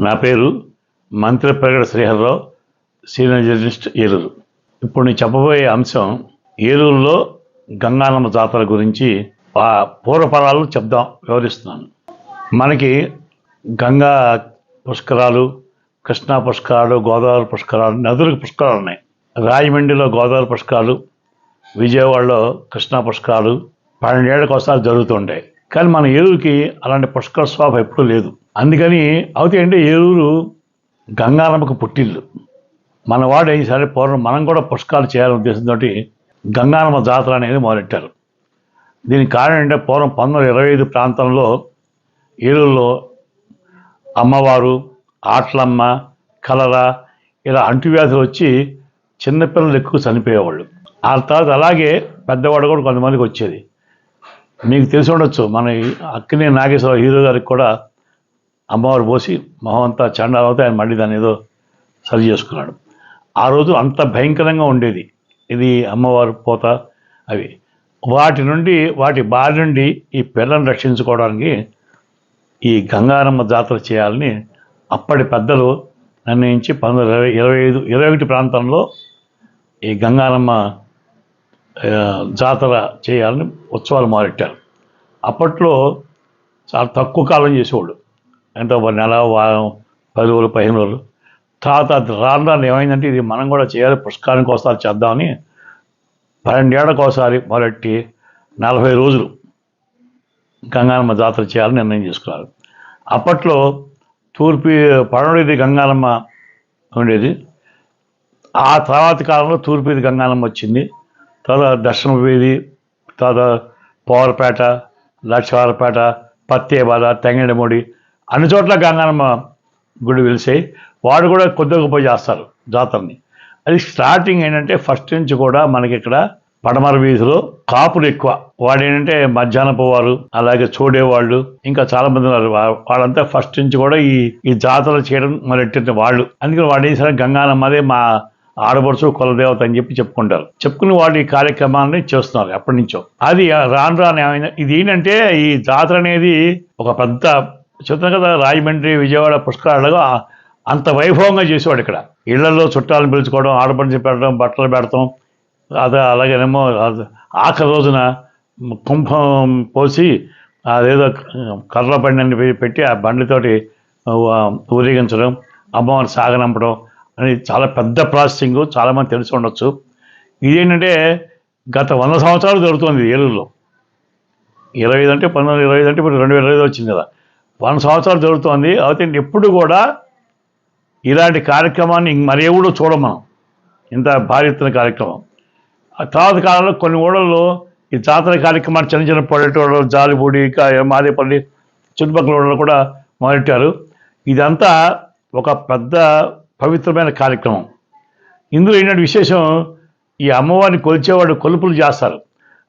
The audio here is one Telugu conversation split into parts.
నా పేరు మంత్రి ప్రగడ శ్రీహర్రావు సీనియర్ జర్నలిస్ట్ ఏలూరు. ఇప్పుడు నేను చెప్పబోయే అంశం ఏలూరులో గంగానమ్మ జాతర గురించి ఆ పూర్వపరాలు చెప్దాం వివరిస్తున్నాను. మనకి గంగా పుష్కరాలు కృష్ణా పుష్కరాలు గోదావరి పుష్కరాలు నదులకు పుష్కరాలు ఉన్నాయి. రాజమండ్రిలో గోదావరి పుష్కరాలు విజయవాడలో కృష్ణా పుష్కరాలు పన్నెండేళ్ళకి ఒకసారి జరుగుతుంటాయి కానీ మన ఏలూరుకి అలాంటి పుష్కర స్వాభ ఎప్పుడూ లేదు. అందుకని అవుతాయి అంటే ఏలూరు గంగానమ్మకు పుట్టిల్లు. మన వాడు ఈసారి పూర్వం మనం కూడా పుష్కాలు చేయాలనే ఉద్దేశంతో గంగానమ్మ జాతర అనేది మొదలెట్టారు. దీనికి కారణం ఏంటంటే పూర్వం పంతొమ్మిది వందల ఇరవై ఐదు ప్రాంతంలో ఏలూరులో అమ్మవారు ఆట్లమ్మ కలర ఇలా అంటువ్యాధులు వచ్చి చిన్నపిల్లలు ఎక్కువ చనిపోయేవాళ్ళు. ఆ తర్వాత అలాగే పెద్దవాడు కూడా కొంతమందికి వచ్చేది. మీకు తెలిసి ఉండొచ్చు మన అక్కినే నాగేశ్వర హీరో గారికి కూడా అమ్మవారు పోసి మొహం అంతా చండాలవుతే ఆయన మళ్ళీ దాన్ని ఏదో సరి చేసుకున్నాడు. ఆ రోజు అంత భయంకరంగా ఉండేది. ఇది అమ్మవారు పోత అవి. వాటి నుండి వాటి బారి నుండి ఈ పిల్లలను రక్షించుకోవడానికి ఈ గంగారమ్మ జాతర చేయాలని అప్పటి పెద్దలు నిర్ణయించి పంతొమ్మిది ఇరవై ఇరవై ఐదు ఇరవై ఒకటి ప్రాంతంలో ఈ గంగారమ్మ జాతర చేయాలని ఉత్సవాలు మొదలెట్టారు. అప్పట్లో చాలా తక్కువ కాలం చేసేవాళ్ళు. అంటే ఒక నెల వారం పది రోజులు పదిహేను రోజులు. తర్వాత అది రాను రాను ఏమైందంటే ఇది మనం కూడా చేయాలి పుష్కరానికి ఒకసారి చేద్దామని పన్నెండేళ్ళకు ఒకసారి మొదటి నలభై రోజులు గంగానమ్మ జాతర చేయాలని నిర్ణయం చేసుకున్నారు. అప్పట్లో తూర్పు పడమడిది గంగానమ్మ ఉండేది. ఆ తర్వాత కాలంలో తూర్పుది గంగానమ్మ వచ్చింది. తర్వాత దర్శన వీధి తర్వాత పవర్పేట లక్షవారపేట పత్తేబాద తెంగడిమూడి అన్ని చోట్ల గంగానమ్మ గుడి వెలిసాయి వాడు కూడా కొద్దిగా పోయి చేస్తారు జాతరని. అది స్టార్టింగ్ ఏంటంటే ఫస్ట్ నుంచి కూడా మనకి ఇక్కడ పడమర వీధిలో కాపులు ఎక్కువ. వాడు ఏంటంటే మధ్యాహ్నపు వారు అలాగే చూడేవాళ్ళు ఇంకా చాలా మంది ఉన్నారు. వాళ్ళంతా ఫస్ట్ నుంచి కూడా ఈ ఈ జాతర చేయడం మొదలెట్టిన వాళ్ళు. అందుకని వాడు ఏం చేశారు గంగానమ్మదే మా ఆడపడుచు కులదేవత అని చెప్పి చెప్పుకుంటారు. చెప్పుకుని వాళ్ళు ఈ కార్యక్రమాన్ని చేస్తున్నారు ఎప్పటి నుంచో. అది రాను రాను ఇది ఏంటంటే ఈ జాతర అనేది ఒక పెద్ద చెప్తాను కదా రాజమండ్రి విజయవాడ పుష్కరాలుగా అంత వైభవంగా చేసేవాడు ఇక్కడ. ఇళ్ళలో చుట్టాలను పిలుచుకోవడం ఆడపడిచి పెట్టడం బట్టలు పెడతాం. అదే అలాగేనేమో ఆఖరి రోజున కుంభం పోసి అదేదో కర్ర బండి అని పెట్టి ఆ బండితోటి ఊరేగించడం అమ్మవారిని సాగనంపడం అని చాలా పెద్ద ప్రాసెసింగ్ చాలామంది తెలిసి ఉండొచ్చు. ఇదేంటంటే గత వంద సంవత్సరాలు జరుగుతుంది ఏలూరులో ఇరవై ఐదు అంటే పంతొమ్మిది ఇరవై ఐదు అంటే ఇప్పుడు రెండు వేల ఇరవై ఐదు వచ్చింది కదా. వంద సంవత్సరాలు జరుగుతోంది. అయితే ఎప్పుడు కూడా ఇలాంటి కార్యక్రమాన్ని మరి ఎవడో చూడం మనం. ఇంత భారీ కార్యక్రమం. ఆ తర్వాత కాలంలో కొన్ని ఊళ్ళల్లో ఈ జాతర కార్యక్రమాన్ని చిన్న చిన్న పల్లెటూళ్ళు జాలిపూడి ఇంకా మాదేపల్లి చుట్టుపక్కల ఊళ్ళలో కూడా మొదలెట్టారు. ఇదంతా ఒక పెద్ద పవిత్రమైన కార్యక్రమం. ఇందులో ఏంటంటే విశేషం ఈ అమ్మవారిని కొలిచేవాడు కొలుపులు చేస్తారు.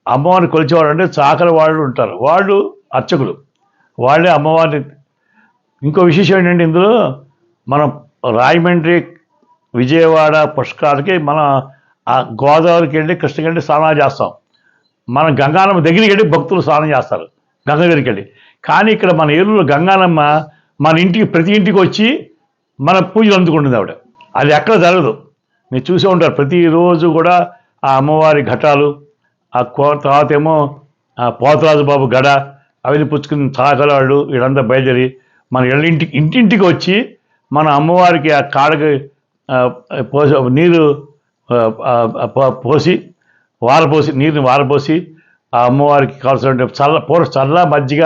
అమ్మవారిని కొలిచేవాడు అంటే చాకలి వాళ్ళు ఉంటారు. వాళ్ళు అర్చకులు. వాళ్ళే అమ్మవారిని ఇంకో విశేషం ఏంటంటే ఇందులో మనం రాజమండ్రి విజయవాడ పుష్కరాలకి మన ఆ గోదావరికి వెళ్ళి కృష్ణకి వెళ్ళి స్నానాలు చేస్తాం. మన గంగానమ్మ దగ్గరికి వెళ్ళి భక్తులు స్నానం చేస్తారు గంగ దగ్గరికి వెళ్ళి. కానీ ఇక్కడ మన ఏలూరు గంగానమ్మ మన ఇంటికి ప్రతి ఇంటికి వచ్చి మన పూజలు అందుకుంటుంది ఆవిడ. అది ఎక్కడ జరగదు. మీరు చూసే ఉంటారు ప్రతిరోజు కూడా ఆ అమ్మవారి ఘటాలు ఆ కో తర్వాత ఏమో ఆ పోతరాజు బాబు గడ అవి పుచ్చుకుని చాకలాళ్ళు వీళ్ళంతా బయలుదేరి మన ఇంటికి ఇంటింటికి వచ్చి మన అమ్మవారికి ఆ కాడకి పోసి నీరు పోసి వారపోసి నీరుని వారపోసి ఆ అమ్మవారికి కావాల్సిన చల్ల పూర్వ చల్ల మజ్జిగ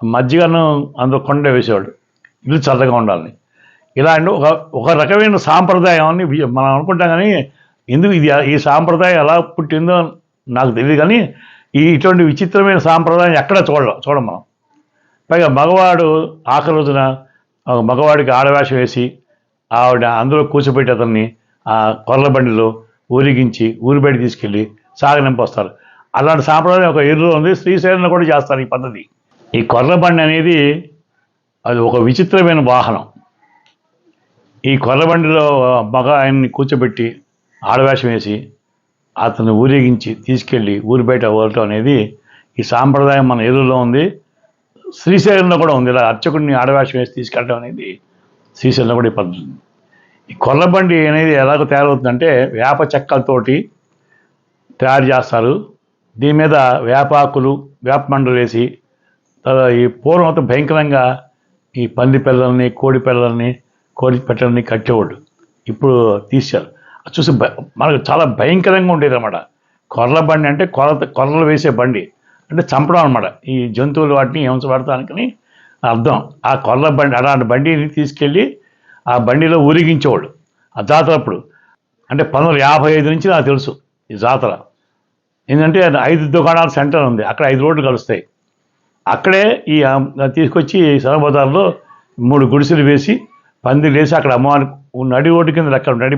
మజ్జిగను అందులో కొండ వేసేవాడు ఇల్లు చల్లగా ఉండాలని. ఇలా ఒక ఒక రకమైన సాంప్రదాయం అని మనం అనుకుంటాం కానీ ఎందుకు ఇది ఈ సాంప్రదాయం ఎలా పుట్టిందో నాకు తెలియదు కానీ ఈ ఇటువంటి విచిత్రమైన సాంప్రదాయం ఎక్కడ చూడ చూడం మనం. పైగా మగవాడు ఆఖరి రోజున మగవాడికి ఆడవేషం వేసి ఆవిడ అందులో కూర్చోబెట్టి అతన్ని ఆ కొర్ల బండిలో ఊరిగించి ఊరి బయట తీసుకెళ్ళి సాగనింపొస్తారు అలాంటి సాంప్రదాయం ఒక ఎరులో ఉంది. శ్రీశైలంలో కూడా చేస్తారు ఈ పద్ధతి. ఈ కొర్ల బండి అనేది అది ఒక విచిత్రమైన వాహనం. ఈ కొర్రబండిలో మగ ఆయన్ని కూర్చోబెట్టి ఆడవేషం వేసి అతను ఊరేగించి తీసుకెళ్ళి ఊరి బయట వదలటం అనేది ఈ సాంప్రదాయం మన ఏలూరులో ఉంది. శ్రీశైలంలో కూడా ఉంది. ఇలా అర్చకుడిని ఆడవేషం వేసి తీసుకెళ్ళడం అనేది శ్రీశైలంలో కూడా ఈ పద్ధతి ఉంది. ఈ కొల్లబండి అనేది ఎలాగో తయారవుతుందంటే వేప చెక్కలతోటి తయారు చేస్తారు. దీని మీద వేపాకులు వేప మండలు వేసి ఈ పూర్వం అంతా భయంకరంగా ఈ పంది పిల్లల్ని కోడి పిల్లల్ని కోడి పెట్టల్ని కట్టేవాడు ఇప్పుడు తీశారు చూసి మనకు చాలా భయంకరంగా ఉండేది అనమాట కొర్రల బండి అంటే కొరత కొర్రలు వేసే బండి. అంటే చంపడం అనమాట ఈ జంతువులు వాటిని హింసపడటానికి అర్థం. ఆ కొర్ర బండి అలాంటి బండిని తీసుకెళ్ళి ఆ బండిలో ఊరిగించేవాడు ఆ జాతర అప్పుడు. అంటే పంతొమ్మిది యాభై ఐదు నుంచి నాకు తెలుసు ఈ జాతర. ఏంటంటే ఐదు దుకాణాల సెంటర్ ఉంది. అక్కడ ఐదు రోడ్లు కలుస్తాయి. అక్కడే ఈ తీసుకొచ్చి సరబోదారులో మూడు గుడిసెలు వేసి పందిలు వేసి అక్కడ అమ్మవారి నడి రోడ్డు కింద అక్కడ నడి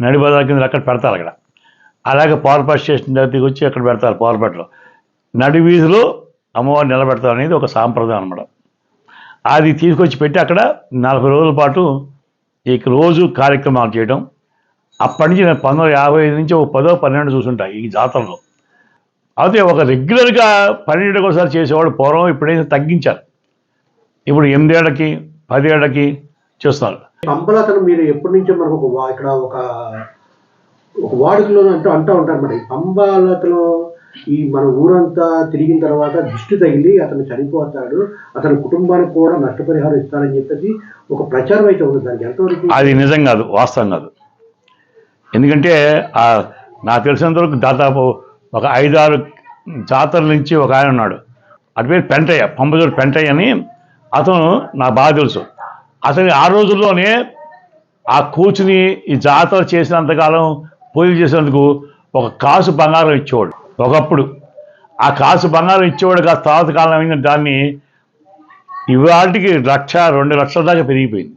నడిబజార్ కింద అక్కడ పెడతారు అక్కడ. అలాగే పవర్పట్ స్టేషన్ దగ్గరికి వచ్చి అక్కడ పెడతారు పవర్పట్లో నడి వీధిలో అమ్మవారిని నిలబెడతారు అనేది ఒక సాంప్రదాయం అన్నమాట. అది తీసుకొచ్చి పెట్టి అక్కడ నలభై రోజుల పాటు ఈ రోజు కార్యక్రమాలు చేయడం. అప్పటి నుంచి నేను పంతొమ్మిది యాభై ఐదు నుంచి ఒక పదో పన్నెండు చూసుంటా ఈ జాతరలో. అయితే ఒక రెగ్యులర్గా పన్నెండుకి ఒకసారి చేసేవాడు పూర్వం ఇప్పుడైతే తగ్గించారు. ఇప్పుడు ఎనిమిదేళ్ళకి పదేళ్ళకి చేస్తున్నారు. పంపలతను మీరు ఎప్పటి నుంచో మనకు ఒక వా- ఇక్కడ ఒక ఒక వాడుకలో అంటూ అంటూ ఉంటారు మరి. పంబాలతలో ఈ మన ఊరంతా తిరిగిన తర్వాత దిష్టి తగిలి అతను చనిపోతాడు అతని కుటుంబానికి కూడా నష్టపరిహారం ఇస్తారని చెప్పేసి ఒక ప్రచారం అయితే ఉంది దానికి. ఎంతవరకు? అది నిజం కాదు వాస్తవం కాదు. ఎందుకంటే నాకు తెలిసినంత వరకు దాదాపు ఒక ఐదారు జాతరల నుంచి ఒక ఆయన ఉన్నాడు. అటు పేరు పెంటయ్య పంపజోడు పెంటయ్య అని అతను నా బాగా తెలుసు. అతని ఆ రోజుల్లోనే ఆ కూర్చుని ఈ జాతర చేసినంతకాలం పూజలు చేసినందుకు ఒక కాసు బంగారం ఇచ్చేవాడు. ఒకప్పుడు ఆ కాసు బంగారం ఇచ్చేవాడు కాస్త తర్వాత కాలం అయింది దాన్ని ఇవాటికి లక్ష రెండు లక్షల దాకా పెరిగిపోయింది.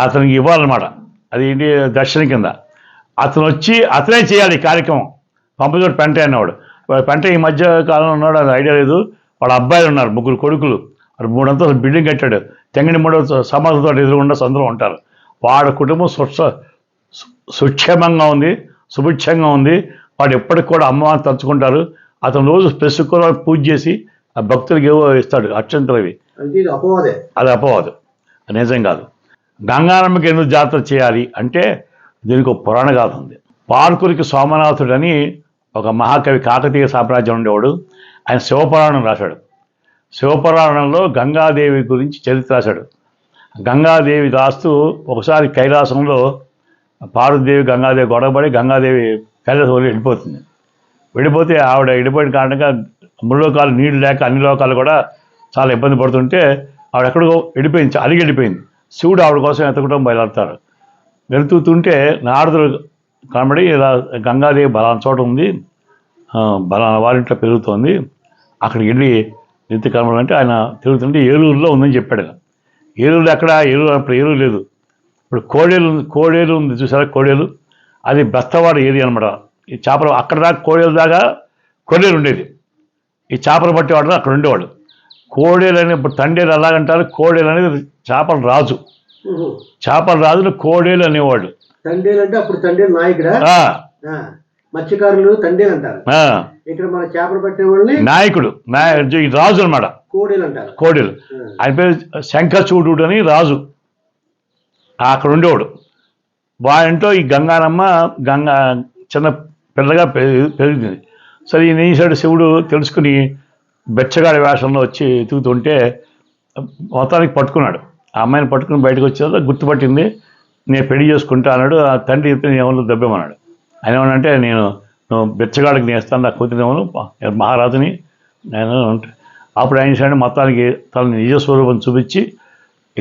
అతనికి ఇవ్వాలన్నమాట. అది ఏంటి? దర్శనం కింద. అతను వచ్చి అతనే చేయాలి కార్యక్రమం. పంపచోటు పెంట అన్నవాడు. పెంట ఈ మధ్య కాలంలో ఉన్నాడు అది ఐడియా లేదు. వాళ్ళ అబ్బాయిలు ఉన్నారు ముగ్గురు కొడుకులు. వాడు మూడంతలు బిల్డింగ్ కట్టాడు. తెంగని మూడో సమాధంతో ఎదురుగుండా అందరూ ఉంటారు వాడి కుటుంబం సుక్ష సు- సుక్షేమంగా ఉంది సుభిక్షంగా ఉంది. వాడు ఎప్పటికి కూడా అమ్మవారిని తలుచుకుంటారు. అతను రోజు స్పెసిఫిక్గా పూజ చేసి ఆ భక్తులకి ఏవో ఇస్తాడు అక్షంతలు అవి. అంటే ఇది అపవాదే. అది అపవాదు. నిజం కాదు. గంగారమ్మకి ఎందుకు జాతర చేయాలి అంటే దీనికి ఒక పురాణ గాథ ఉంది. పార్కురికి సోమనాథుడని ఒక మహాకవి కాకతీయ సామ్రాజ్యం ఉండేవాడు. ఆయన శివపురాణం రాశాడు. శివపురాణంలో గంగాదేవి గురించి చరిత్ర రాశాడు. గంగాదేవి రాస్తూ ఒకసారి కైలాసంలో పార్వతీదేవి గంగాదేవి గొడవపడి గంగాదేవి కైలాసం వదిలి వెళ్ళిపోతుంది. వెళ్ళిపోతే ఆవిడ వెళ్ళిపోయిన కారణంగా మూడు లోకాలు నీళ్ళు లేక అన్ని లోకాలు కూడా చాలా ఇబ్బంది పడుతుంటే ఆవిడ ఎక్కడికో వెళ్ళిపోయింది అలిగి వెళ్ళిపోయింది. శివుడు ఆవిడ కోసం ఎత్తకుండా బయలుదేరతాడు. వెళుతుంటే నారదుడు కనబడి ఇలా గంగాదేవి బలాన చోట ఉంది. బలాన వారింట్లో పెరుగుతోంది. అక్కడికి వెళ్ళి నిత్య కనబడి అంటే ఆయన తిరుగుతుంటే ఏలూరులో ఉందని చెప్పాడు ఆయన. ఏలూరు ఎక్కడ? ఏలూరు అప్పుడు ఏలూరు లేదు. ఇప్పుడు కోడేలు ఉంది కోడేలు ఉంది చూసారా? కోడేలు. అది బెస్తవాడ ఏరియా అనమాట ఈ చేపలు అక్కడ దాకా కోడేలు దాకా కోడేలు ఉండేది. ఈ చేపలు పట్టేవాడు అక్కడ ఉండేవాడు. కోడేలు అని ఇప్పుడు తండేలు ఎలాగంటారు? కోడేలు అనేది చేపల రాజు. చేపల రాజులు కోడేలు అనేవాడు తండేలు అంటే అప్పుడు తండేలు నాయకుడా. మత్స్యకారులు తండేలు అంటారు. ఇక్కడ మన చేపలు పట్టే వాళ్ళని నాయకుడు రాజు అనమాట కోడేలు అంటారు. కోడేలు. ఆయన పేరు శంఖచూడు అని రాజు. అక్కడ ఉండేవాడు. వాడింట్లో ఈ గంగానమ్మ గంగా చిన్న పిల్లగా పెరిగి పెరిగింది. సరే ఈయన చేశాడు? శివుడు తెలుసుకుని బెచ్చగాడి వేషంలో వచ్చి ఎతుకుతుంటే మొత్తానికి పట్టుకున్నాడు. ఆ అమ్మాయిని పట్టుకుని బయటకు వచ్చేదా గుర్తుపట్టింది నేను పెళ్ళి చేసుకుంటా అన్నాడు. ఆ తండ్రి చెప్తే నేను ఎవరిలో దెబ్బమన్నాడు ఆయన ఏమనంటే నేను నువ్వు బెచ్చగాడికి నేను ఇస్తాను నా కూతురేమో మహారాజుని నేను అప్పుడు ఆయన చేశాడు మొత్తానికి తన నిజ స్వరూపం చూపించి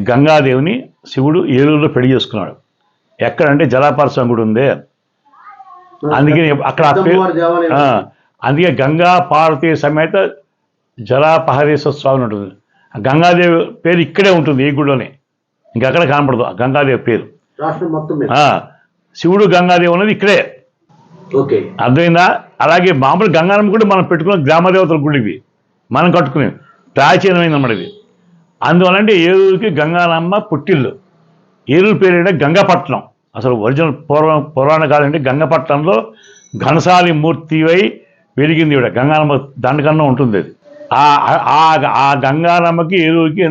గంగాదేవిని శివుడు ఏలూరులో పెళ్ళి చేసుకున్నాడు. ఎక్కడంటే జలాపారస్వామి గుడి ఉంది. అందుకని అక్కడ అందుకే గంగా పార్వతీ సమేత జలాపహరేశ్వర స్వామి ఉంటుంది. ఆ గంగాదేవి పేరు ఇక్కడే ఉంటుంది ఈ గుడిలోనే. ఇంకెక్కడ కనపడదు ఆ గంగాదేవి పేరు. శివుడు గంగాదేవి ఉన్నది ఇక్కడే. అర్థమైందా? అలాగే మామూలు గంగారమ్మ కూడా మనం పెట్టుకున్న గ్రామదేవతల గుడి ఇవి మనం కట్టుకునే ప్రాచీనమైన అన్నమాట ఇది. అందువల్ల అంటే ఏలూరుకి గంగారమ్మ పుట్టిల్లు. ఏలూరు పేరు ఏంటంటే గంగపట్నం. అసలు ఒరిజినల్ పూర్వం పురాణ కాలం అంటే గంగపట్నంలో ఘనసాలి మూర్తివై వెలిగింది ఇవిడ గంగారమ్మ దండకన్నా ఉంటుంది అది. ఆ గంగారమ్మకి ఏలూరుకి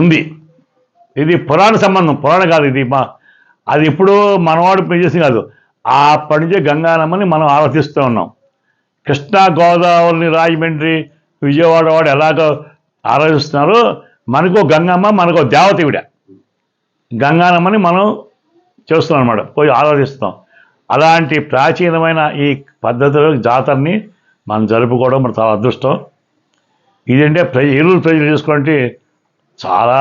ఉంది? ఇది పురాణ సంబంధం. పురాణ కాదు ఇది మా అది ఇప్పుడు మనవాడు చేసింది కాదు. ఆ నుంచే గంగానమ్మని మనం ఆరాధిస్తూ ఉన్నాం. కృష్ణా గోదావరిని రాజమండ్రి విజయవాడ వాడు ఎలాగో ఆరాధిస్తున్నారో మనకు గంగమ్మ మనకు దేవత ఈవిడ గంగానమ్మని మనం చేస్తున్నాం అనమాట పోయి ఆరాధిస్తాం అలాంటి ప్రాచీనమైన ఈ పద్ధతిలో జాతరని మనం జరుపుకోవడం మన చాలా అదృష్టం. ఇదంటే ప్ర ఏలూరు ప్రజలు చేసుకోవాలంటే చాలా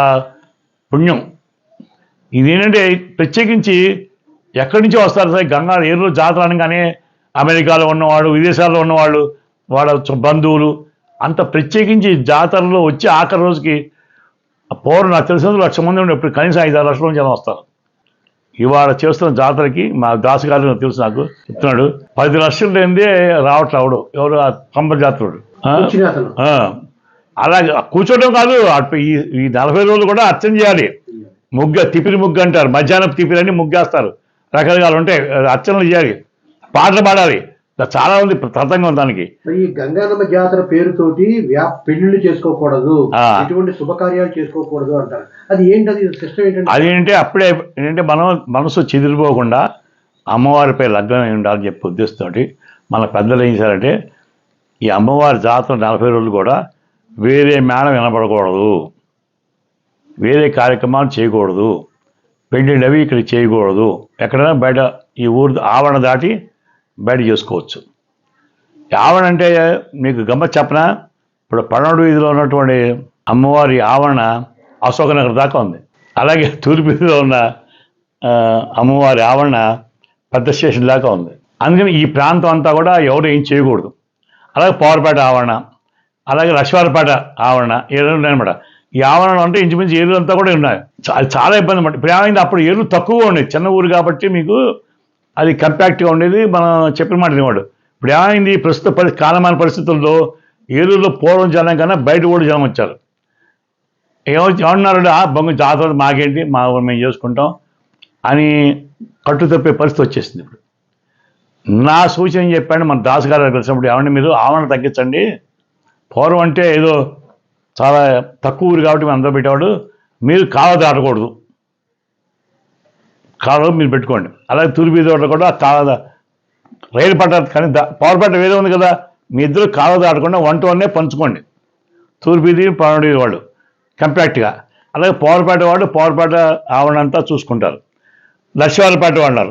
పుణ్యం. ఇదేంటంటే ప్రత్యేకించి ఎక్కడి నుంచో వస్తారు సార్? గంగా ఏలూరు జాతర అనగానే అమెరికాలో ఉన్నవాడు విదేశాల్లో ఉన్నవాళ్ళు వాళ్ళ బంధువులు అంత ప్రత్యేకించి జాతరలో వచ్చి ఆఖరి రోజుకి పూర్వం నాకు తెలిసిన లక్ష మంది ఉండే ఇప్పుడు కనీసం ఐదు ఆరు లక్షల జనం వస్తారు. ఇవాళ చేస్తున్న జాతరకి మా దాసు గారు నాకు తెలుసు నాకు చెప్తున్నాడు పది లక్షలు లేనిదే రావట్లే అవడు ఎవరు ఆ పంప జాతరుడు. అలాగే కూర్చోవడం కాదు ఈ నలభై రోజులు కూడా అర్చన చేయాలి. ముగ్గ తిపిరి ముగ్గు అంటారు మధ్యాహ్నం తిపిరి అని ముగ్గేస్తారు. రకరకాలు ఉంటాయి అర్చనలు చేయాలి పాటలు పాడాలి. చాలా ఉంది తతంగం దానికి. ఈ గంగానమ్మ జాతర పేరుతోటి పెళ్ళిళ్ళు చేసుకోకూడదు. ఎటువంటి శుభకార్యాలు చేసుకోకూడదు అంటారు. అది ఏంటది? సిస్టమ్ ఏంటంటే? అదేంటే అప్పుడే ఏంటంటే మనం మనసు చెదిరిపోకుండా అమ్మవారిపై లగ్నం అయి ఉండాలని చెప్పి ఉద్దేశంతో మన పెద్దలు ఏం చేశారంటే ఈ అమ్మవారి జాతర నలభై రోజులు కూడా వేరే మేళం వినపడకూడదు. వేరే కార్యక్రమాలు చేయకూడదు. పెళ్ళిళ్ళవి ఇక్కడ చేయకూడదు. ఎక్కడైనా బయట ఈ ఊరు ఆవరణ దాటి బయట చేసుకోవచ్చు. ఆవరణ అంటే మీకు గమ్మత్ చెప్పన? ఇప్పుడు పన్నెండు వీధిలో ఉన్నటువంటి అమ్మవారి ఆవరణ అశోకనగర్ దాకా ఉంది. అలాగే తూర్పు వీధిలో ఉన్న అమ్మవారి ఆవరణ పెద్ద స్టేషన్ దాకా ఉంది. అందుకని ఈ ప్రాంతం అంతా కూడా ఎవరు ఏం చేయకూడదు. అలాగే పవర్పేట ఆవరణ అలాగే లక్ష్మీవారిపేట ఆవరణ ఏదైనా ఉన్నాయన్నమాట. ఆవరణ అంటే ఇంచుమించు ఏలూరు అంతా కూడా ఉన్నాయి. అది చాలా ఇబ్బంది అన్నమాట. ఇప్పుడు అప్పుడు ఏలూరు తక్కువ ఉండేది. చిన్న ఊరు కాబట్టి మీకు అది కంపాక్ట్గా ఉండేది. మనం చెప్పిన మాట వినేవాడు. ఇప్పుడు ఏమైంది? ప్రస్తుత పరి కాలమాన పరిస్థితుల్లో ఏలూరులో పూర్వం జనం కన్నా బయట కూడా జనం వచ్చారు. ఏమో ఏమన్నారు ఆ బొంగ జాతర మాకేంటి? మా మేము చేసుకుంటాం అని కట్టు తప్పే పరిస్థితి వచ్చేసింది ఇప్పుడు. నా సూచన చెప్పాను? మన దాస్ గారు కలిసినప్పుడు ఏమంటే మీరు ఆవరణ తగ్గించండి. పూర్వం అంటే ఏదో చాలా తక్కువ ఊరు కాబట్టి మేము అందరూ పెట్టేవాడు. మీరు కావ దాటకూడదు కాలువ మీరు పెట్టుకోండి. అలాగే తూర్పు తోట కూడా కాలువ రైలు పట్ట కానీ దా- పవర్ పట్ట వేరే ఉంది కదా. మీ ఇద్దరు కాలువ దాటకుండా వన్ టు వన్నే పంచుకోండి. తూర్పుది ఇది వాళ్ళు కంపాక్ట్గా. అలాగే పవర్పేట వాళ్ళు పవర్పేట ఆవరణ చూసుకుంటారు. లక్ష్మీవారిపేట వాళ్ళు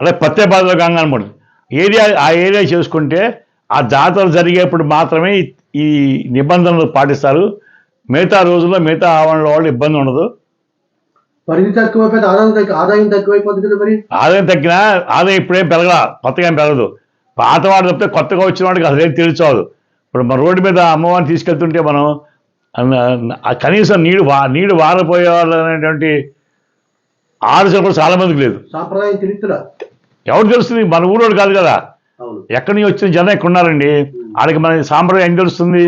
అలాగే పత్తేపాదలో గంగానమూడి ఏరియా ఆ ఏరియా చేసుకుంటే ఆ జాతర జరిగేప్పుడు మాత్రమే ఈ- నిబంధనలు పాటిస్తారు. మిగతా రోజుల్లో మిగతా ఆవరణలో వాళ్ళు ఇబ్బంది ఉండదు. పరిధి తక్కువైపోతే ఆదాయం తగ్గి ఆదాయం తక్కువైపోతుంది కదా మరి? ఆదాయం తగ్గినా ఆదాయం ఇప్పుడేం పెరగలా కొత్తగా ఏం పెరగదు. పాతవాడు తప్పితే కొత్తగా వచ్చిన వాడికి అసలు ఏం తెలుసుకోదు. ఇప్పుడు మన రోడ్డు మీద అమ్మవారిని తీసుకెళ్తుంటే మనం కనీసం నీడు నీడు వారపోయేవాళ్ళు అనేటువంటి ఆలోచన కూడా చాలా మందికి లేదు. సాంప్రదాయం తిరుగుతులా ఎవరు తెలుస్తుంది? మన ఊరోడు కాదు కదా. ఎక్కడి నుంచి వచ్చిన జనం ఇక్కడ ఉన్నారండి. వాళ్ళకి మన సాంప్రదాయం ఏం తెలుస్తుంది?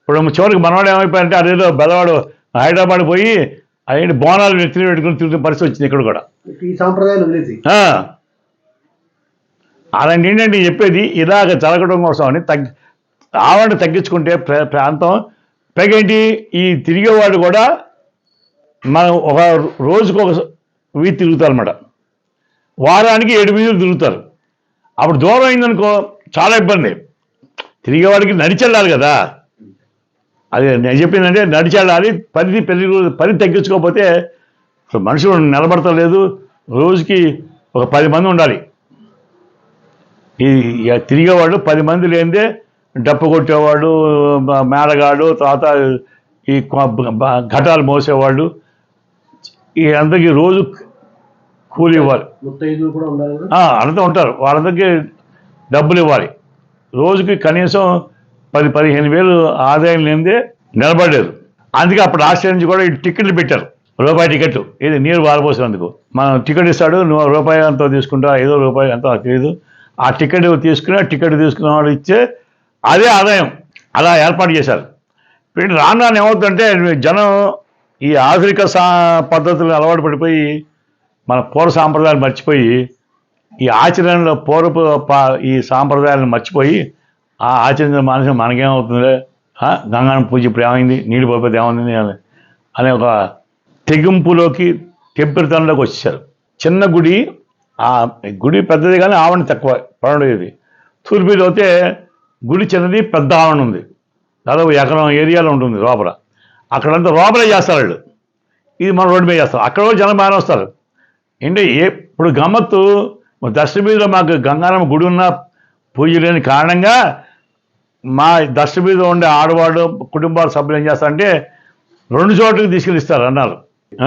ఇప్పుడు చివరికి మనవాడు ఏమైపోయారంటే అదేదో బెదవాడు హైదరాబాద్ పోయి అదేంటి బోనాలు నెత్తిన పెట్టుకుని తిరుగుతున్న పరిస్థితి వచ్చింది ఇక్కడ కూడా. ఈ సాంప్రదాయాలు. అలాంటి ఏంటంటే చెప్పేది ఇలాగ జరగడం కోసం అని తగ్గి ఆవరణ తగ్గించుకుంటే ప్ర- ప్రాంతం పైగా ఏంటి ఈ తిరిగేవాడు కూడా మనం ఒక రోజుకు ఒక వీధి తిరుగుతారు అనమాట వారానికి ఏడు వీధులు తిరుగుతారు. అప్పుడు దూరం అయిందనుకో చాలా ఇబ్బంది. తిరిగేవాడికి నడిచి కదా. అది నేను చెప్పిందంటే నడిచెళ్ళాలి పరిధి పెరిగి పరిధి తగ్గించుకోకపోతే మనుషులు నిలబడతలేదు. రోజుకి ఒక పది మంది ఉండాలి. ఈ తిరిగేవాడు పది మంది లేనిదే డప్పు కొట్టేవాడు మేడగాడు మేళగాడు తర్వాత ఈ ఘటాలు మోసేవాళ్ళు. ఈ అందరికీ రోజు కూలి ఇవ్వాలి. అంతా ఉంటారు. వాళ్ళందరికీ డబ్బులు ఇవ్వాలి. రోజుకి కనీసం పది పదిహేను వేలు ఆదాయం లేనిదే నిలబడలేదు. అందుకే అప్పుడు రాష్ట్రం నుంచి కూడా ఈ టికెట్లు పెట్టారు. రూపాయి టికెట్ ఇది నీరు వారపోసినందుకు మనం టికెట్ ఇస్తాడు నువ్వు రూపాయి ఎంతో తీసుకుంటా ఏదో రూపాయి ఎంతో నాకు తెలియదు ఆ టికెట్ తీసుకుని ఆ టికెట్ తీసుకున్న వాడు ఇచ్చే అదే ఆదాయం. అలా ఏర్పాటు చేశారు. ఇప్పుడు రాను రాను ఏమవుతుందంటే జనం ఈ ఆధునిక సా పద్ధతులను అలవాటు పడిపోయి మన పూర్వ సాంప్రదాయాలు మర్చిపోయి ఈ ఆచరణలో పూర్వపు ఈ సాంప్రదాయాలను మర్చిపోయి ఆ ఆచరణ మనసు మనకేమవుతుంది గంగాన పూజ ఇప్పుడు ఏమైంది? నీళ్ళు పోతే ఏమైంది? అని- అనే ఒక తెగింపులోకి టెంపురితనంలోకి వచ్చేసారు. చిన్న గుడి ఆ గుడి పెద్దది కానీ ఆవరణ తక్కువ పడేది తూర్పులో అయితే గుడి చిన్నది పెద్ద ఆవరణ ఉంది. దాదాపు ఎకరం ఏరియాలో ఉంటుంది లోపల. అక్కడంతా లోపలే చేస్తారు వాళ్ళు. ఇది మన రోడ్డు మీద చేస్తారు. అక్కడ కూడా జనం బాగానే వస్తారు అంటే ఇప్పుడు గమ్మత్తు దశమీదిలో మాకు గంగారమ్మ గుడి ఉన్న పూజ లేని కారణంగా మా దశమీద ఉండే ఆడవాళ్ళు కుటుంబాల సభ్యులు ఏం చేస్తారంటే రెండు చోట్లకి తీసుకెళ్ళిస్తారు అన్నారు.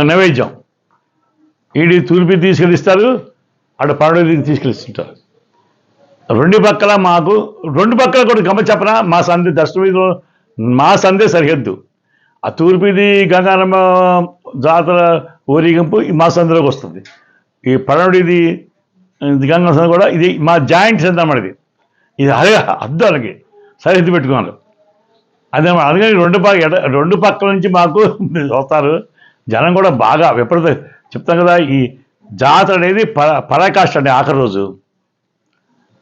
నైవేద్యం. ఈడి తూర్పు తీసుకెళ్ళిస్తారు అటు పడవకి తీసుకెళ్ళిస్తుంటారు. రెండు పక్కల మాకు రెండు పక్కల కూడా గమ్మ చెప్పన మా సంధి దశమీదిలో మా సందే సరిహద్దు. ఆ తూర్పుది గంగారమ్మ జాతర ఊరేగింపు ఈ మా సందులోకి వస్తుంది. ఈ పడవడిది ఇది గంగా సంద కూడా ఇది మా జాయింట్ సంద అన్నమాట ఇది. ఇది అదే అద్దాలకి సరిహద్దు పెట్టుకున్నారు. అదే అందుకని రెండు పక్క రెండు పక్కల నుంచి మాకు వస్తారు. జనం కూడా బాగా విపరీత. చెప్తాం కదా ఈ జాతర అనేది పర పరాకాష్ట అండి ఆఖరి రోజు.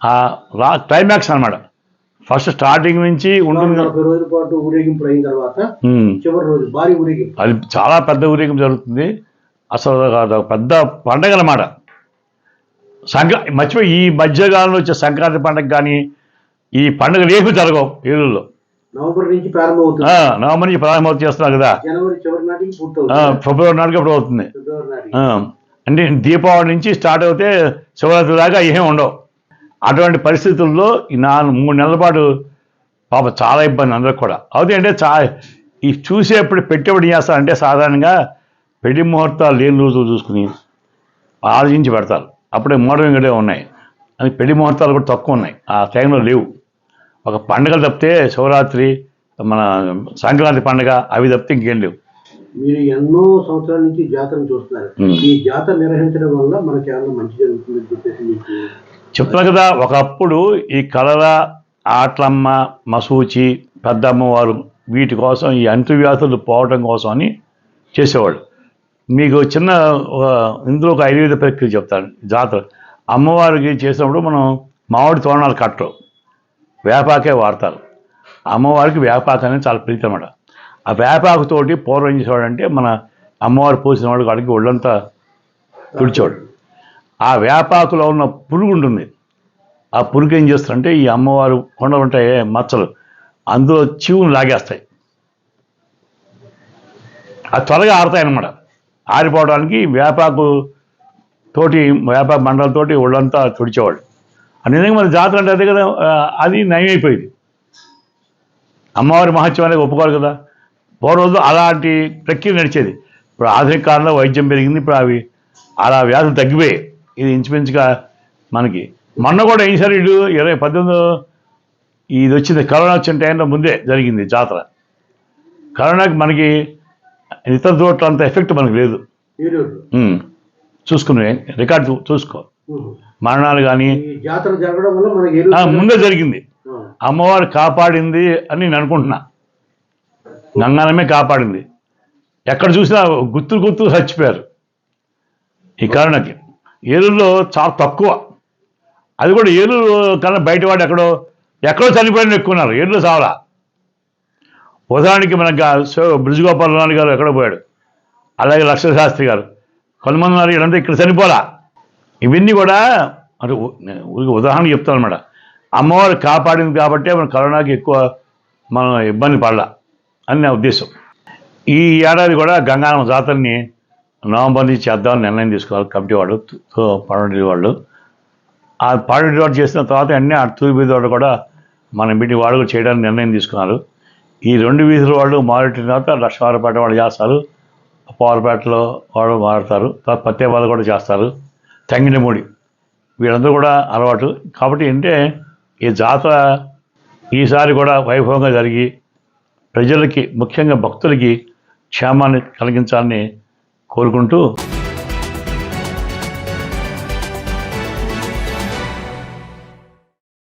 ఆ రా క్లైమాక్స్ అన్నమాట. ఫస్ట్ స్టార్టింగ్ నుంచి ఉంటుంది. రోజుల పాటు ఊరేగింపు అయిన తర్వాత. చివరి రోజు భారీ ఊరేగింపు. అది చాలా పెద్ద ఊరేగింపు జరుగుతుంది. అసలు ఒక పెద్ద పండగ అన్నమాట. సంక్రా మర్చిపోయి ఈ మధ్యకాలంలో వచ్చే సంక్రాంతి పండగ కానీ ఈ పండుగలు ఏమి జరగవు ఏలూరులో. నవంబర్ నుంచి ప్రారంభమవుతుంది. ఆ, నవంబర్ నుంచి ప్రారంభం చేస్తున్నారు కదా. ఫిబ్రవరి నాటికి అప్పుడు అవుతుంది. అంటే దీపావళి నుంచి స్టార్ట్ అవుతే శివరాత్రి దాకా ఏమీ ఉండవు. అటువంటి పరిస్థితుల్లో ఈ నాలుగు మూడు నెలల పాటు పాప చాలా ఇబ్బంది అందరికి కూడా. అవుతే అంటే చా ఈ చూసేప్పుడు పెట్టేప్పుడు ఏం చేస్తారంటే సాధారణంగా పెళ్ళి ముహూర్తాలు లేని రోజులు చూసుకుని ఆలోచించి పెడతారు. అప్పుడే మోడర్న్ గడే ఉన్నాయి. అని పెళ్ళి ముహూర్తాలు కూడా తక్కువ ఉన్నాయి. ఆ టైంలో లేవు. ఒక పండుగలు తప్పితే శివరాత్రి మన సంక్రాంతి పండుగ అవి తప్పితే ఇంకేం లేవు. మీరు ఎన్నో సంవత్సరాల నుంచి జాతరను చూస్తున్నారు. ఈ జాతర నిర్వహించడం వల్ల మనకి ఏమైనా మంచి జరుగుతుందని చెప్పేసి మీకు చెప్తున్నా కదా ఒకప్పుడు ఈ కలల ఆట్లమ్మ మసూచి పెద్దమ్మవారు వీటి కోసం ఈ అంటువ్యాధులు పోవటం కోసం అని చేసేవాళ్ళు. మీకు చిన్న ఇందులో ఒక ఐదు ప్రక్రియ చెప్తాను. జాతర. అమ్మవారికి చేసినప్పుడు మనం మామిడి తోరణాలు కట్టరు. వేపాకే వాడతారు. అమ్మవారికి వేపాకు అనేది చాలా ప్రీతి అనమాట ఆ వేపాకుతోటి పూర్వం చేసేవాడంటే మన అమ్మవారు పోసిన వాడికి వాడికి ఒళ్ళంతా తుడిచేవాడు. ఆ వేపాకులో ఉన్న పురుగు ఉంటుంది. ఆ పురుగు ఏం చేస్తారంటే ఈ అమ్మవారు కొండ ఉంటాయి మచ్చలు. అందులో చీవును లాగేస్తాయి. అది త్వరగా ఆరుతాయి అన్నమాట ఆరిపోవడానికి వేపాకు తోటి వేపాకు మండలతోటి ఒళ్ళంతా తుడిచేవాడు నిజంగా మన జాతర అంటే అదే కదా అది నయమైపోయింది. అమ్మవారి మహత్యం అనేది ఒప్పుకోరు కదా. పూర్వ రోజు అలాంటి ప్రక్రియ నడిచేది. ఇప్పుడు ఆధునిక కాలంలో వైద్యం పెరిగింది ఇప్పుడు అవి అలా వ్యాధులు తగ్గిపోయాయి. ఇది ఇంచుమించుగా మనకి. మొన్న కూడా ఈసారి ఇడు ఇరవై పద్దెనిమిది ఇది వచ్చింది కరోనా వచ్చిన టైంలో ముందే జరిగింది జాతర. కరోనాకి మనకి ఇతర చోట్ల అంత ఎఫెక్ట్ మనకు లేదు. చూసుకుని రికార్డు చూసుకో. మరణాలు కానీ ముందే జరిగింది. అమ్మవారు కాపాడింది అని నేను అనుకుంటున్నా. గంగానమే కాపాడింది. ఎక్కడ చూసినా గుర్తు గుర్తు చచ్చిపోయారు. ఈ కారణకి ఏలూరులో చాలా తక్కువ. అది కూడా ఏలూరు కన్నా బయటవాడు ఎక్కడో ఎక్కడో చనిపోయిన ఎక్కున్నారు ఏలూరు చావలా ఉదాహరణకి మనకు బ్రిజగోపాల నాయుడు గారు ఎక్కడ పోయాడు? అలాగే లక్ష శాస్త్రి గారు కొంతమంది ఉన్నారు వీళ్ళంతా ఇక్కడ చనిపోలా. ఇవన్నీ కూడా అంటే ఉదాహరణ చెప్తాను అనమాట అమ్మవారు కాపాడింది కాబట్టే మన కరోనాకి ఎక్కువ మనం ఇబ్బంది పడలా అని నా ఉద్దేశం. ఈ ఏడాది కూడా గంగానమ్మ జాతరని నవంబర్ నుంచి చేద్దామని నిర్ణయం తీసుకోవాలి కమిటీ వాళ్ళు పడవడి వాళ్ళు. ఆ పడవడి వాళ్ళు చేసిన తర్వాత అన్నీ ఆ తూర్పు వాళ్ళు కూడా మన మీటింగ్ వాళ్ళు కూడా చేయడానికి నిర్ణయం తీసుకున్నారు. ఈ రెండు వీధుల వాళ్ళు మారిన తర్వాత లక్ష్మారపేట వాళ్ళు చేస్తారు. పవర్పేటలో వాళ్ళు మారుతారు. తర్వాత పత్తే వాళ్ళు కూడా చేస్తారు. తంగినమూడి వీళ్ళందరూ కూడా అలవాటు. కాబట్టి అంటే ఈ జాతర ఈసారి కూడా వైభవంగా జరిగి ప్రజలకి ముఖ్యంగా భక్తులకి క్షేమాన్ని కలిగించాలని కోరుకుంటూ